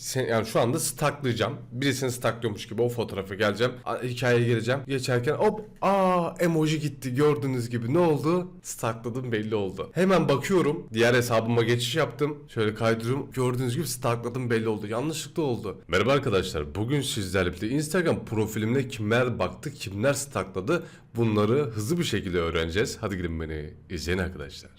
sen, yani şu anda staklayacağım. Birisini staklıyormuş gibi o fotoğrafa geleceğim. Hikayeye gireceğim. Geçerken hop aa emoji gitti gördüğünüz gibi ne oldu? Stakladım belli oldu. Hemen bakıyorum. Diğer hesabıma geçiş yaptım. Şöyle kaydırıyorum. Gördüğünüz gibi stakladım belli oldu. Yanlışlıkla oldu. Merhaba arkadaşlar. Bugün sizlerle birlikte Instagram profilimde kimler baktı, kimler stakladı bunları hızlı bir şekilde öğreneceğiz. Hadi gidin beni izleyin arkadaşlar.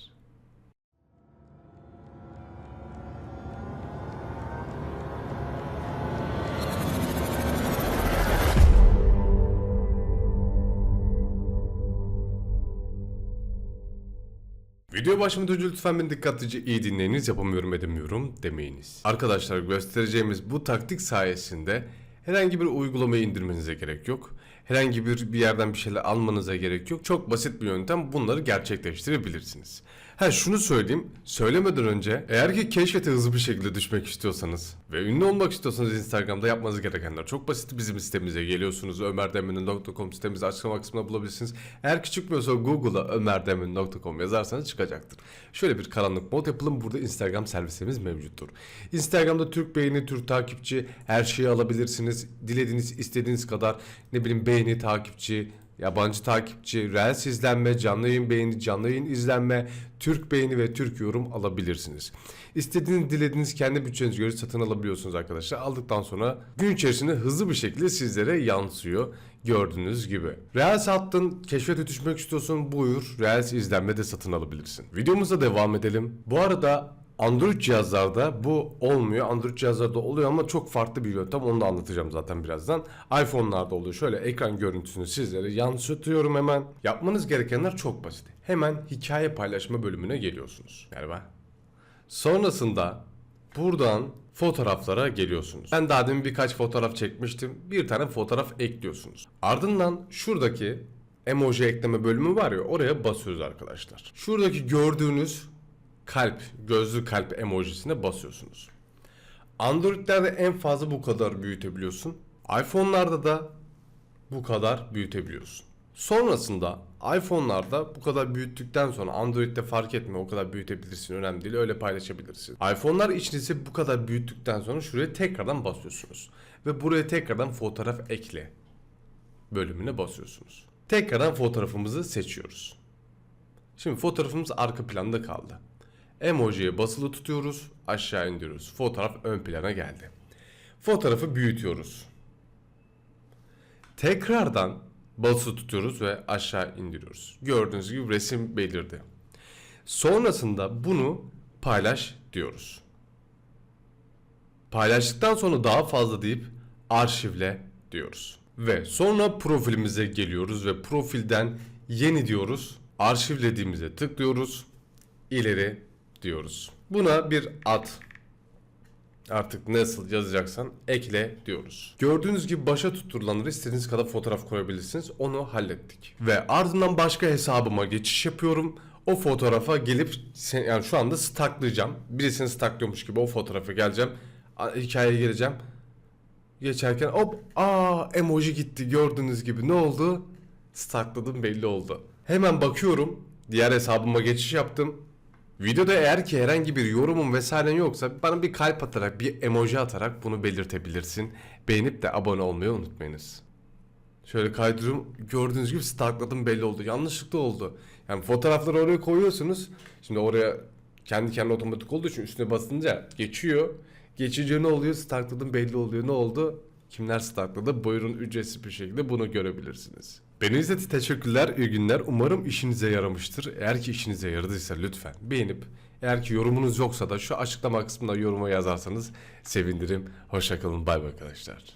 Video başlamadan önce lütfen beni dikkatlice iyi dinleyiniz yapamıyorum edemiyorum demeyiniz. Arkadaşlar göstereceğimiz bu taktik sayesinde herhangi bir uygulamayı indirmenize gerek yok. Herhangi bir bir yerden bir şeyler almanıza gerek yok. Çok basit bir yöntem bunları gerçekleştirebilirsiniz. Ha şunu söyleyeyim. Söylemeden önce eğer ki keşfete hızlı bir şekilde düşmek istiyorsanız ve ünlü olmak istiyorsanız Instagram'da yapmanız gerekenler çok basit. Bizim sitemize geliyorsunuz. ömerdemir'in.com sitemizi açıklama kısmına bulabilirsiniz. Eğer ki çıkmıyorsa Google'a ömerdemir'in.com yazarsanız çıkacaktır. Şöyle bir karanlık mod yapalım. Burada Instagram servisimiz mevcuttur. Instagram'da Türk beğeni, Türk takipçi her şeyi alabilirsiniz. Dilediğiniz, istediğiniz kadar ne bileyim beğeni, takipçi, Yabancı takipçi, Reels izlenme, canlı yayın beğeni, canlı yayın izlenme, Türk beğeni ve Türk yorum alabilirsiniz. İstediğiniz, dilediğiniz kendi bütçenize göre satın alabiliyorsunuz arkadaşlar. Aldıktan sonra gün içerisinde hızlı bir şekilde sizlere yansıyor. Gördüğünüz gibi. Reels attın, keşfete düşmek istiyorsun buyur. Reels izlenme de satın alabilirsin. Videomuza devam edelim. Bu arada Android cihazlarda bu olmuyor. Android cihazlarda oluyor ama çok farklı bir yöntem. Onu da anlatacağım zaten birazdan. iPhone'larda oluyor. Şöyle ekran görüntüsünü sizlere yansıtıyorum hemen. Yapmanız gerekenler çok basit. Hemen hikaye paylaşma bölümüne geliyorsunuz. Merhaba. Sonrasında buradan fotoğraflara geliyorsunuz. Ben daha demin birkaç fotoğraf çekmiştim. Bir tane fotoğraf ekliyorsunuz. Ardından şuradaki emoji ekleme bölümü var ya oraya basıyoruz arkadaşlar. Şuradaki gördüğünüz kalp, gözlü kalp emojisine basıyorsunuz. Android'lerde en fazla bu kadar büyütebiliyorsun. iPhone'larda da bu kadar büyütebiliyorsun. Sonrasında iPhone'larda bu kadar büyüttükten sonra Android'de fark etmiyor o kadar büyütebilirsin önemli değil öyle paylaşabilirsin. iPhone'lar için ise bu kadar büyüttükten sonra şuraya tekrardan basıyorsunuz. Ve buraya tekrardan fotoğraf ekle bölümüne basıyorsunuz. Tekrardan fotoğrafımızı seçiyoruz. Şimdi fotoğrafımız arka planda kaldı. Emojiye basılı tutuyoruz, aşağı indiriyoruz. Fotoğraf ön plana geldi. Fotoğrafı büyütüyoruz. Tekrardan basılı tutuyoruz ve aşağı indiriyoruz. Gördüğünüz gibi resim belirdi. Sonrasında bunu paylaş diyoruz. Paylaştıktan sonra daha fazla deyip arşivle diyoruz. Ve sonra profilimize geliyoruz ve profilden yeni diyoruz. Arşivlediğimize tıklıyoruz. İleri diyoruz. Buna bir ad artık nasıl yazacaksan ekle diyoruz. Gördüğünüz gibi başa tutturulanları istediğiniz kadar fotoğraf koyabilirsiniz. Onu hallettik. Ve ardından başka hesabıma geçiş yapıyorum. O fotoğrafa gelip yani şu anda staklayacağım. Birisini staklıyormuş gibi o fotoğrafa geleceğim. Hikayeye gireceğim. Geçerken hop aa emoji gitti gördüğünüz gibi ne oldu? Stakladım belli oldu. Hemen bakıyorum. Diğer hesabıma geçiş yaptım. Videoda eğer ki herhangi bir yorumun vesairen yoksa bana bir kalp atarak bir emoji atarak bunu belirtebilirsin. Beğenip de abone olmayı unutmayınız. Şöyle kaydırıyorum. Gördüğünüz gibi stalkladım belli oldu. Yanlışlıkla oldu. Yani fotoğrafları oraya koyuyorsunuz. Şimdi oraya kendi kendine otomatik olduğu için üstüne basınca geçiyor. Geçince ne oluyor? Stalkladım belli oluyor. Ne oldu? Kimler stalkladı? Buyurun ücretsiz bir şekilde bunu görebilirsiniz. Beni izlediğiniz teşekkürler, iyi günler. Umarım işinize yaramıştır. Eğer ki işinize yaradıysa lütfen beğenip eğer ki yorumunuz yoksa da şu açıklama kısmında yoruma yazarsanız sevinirim. Hoşçakalın, bay bay arkadaşlar.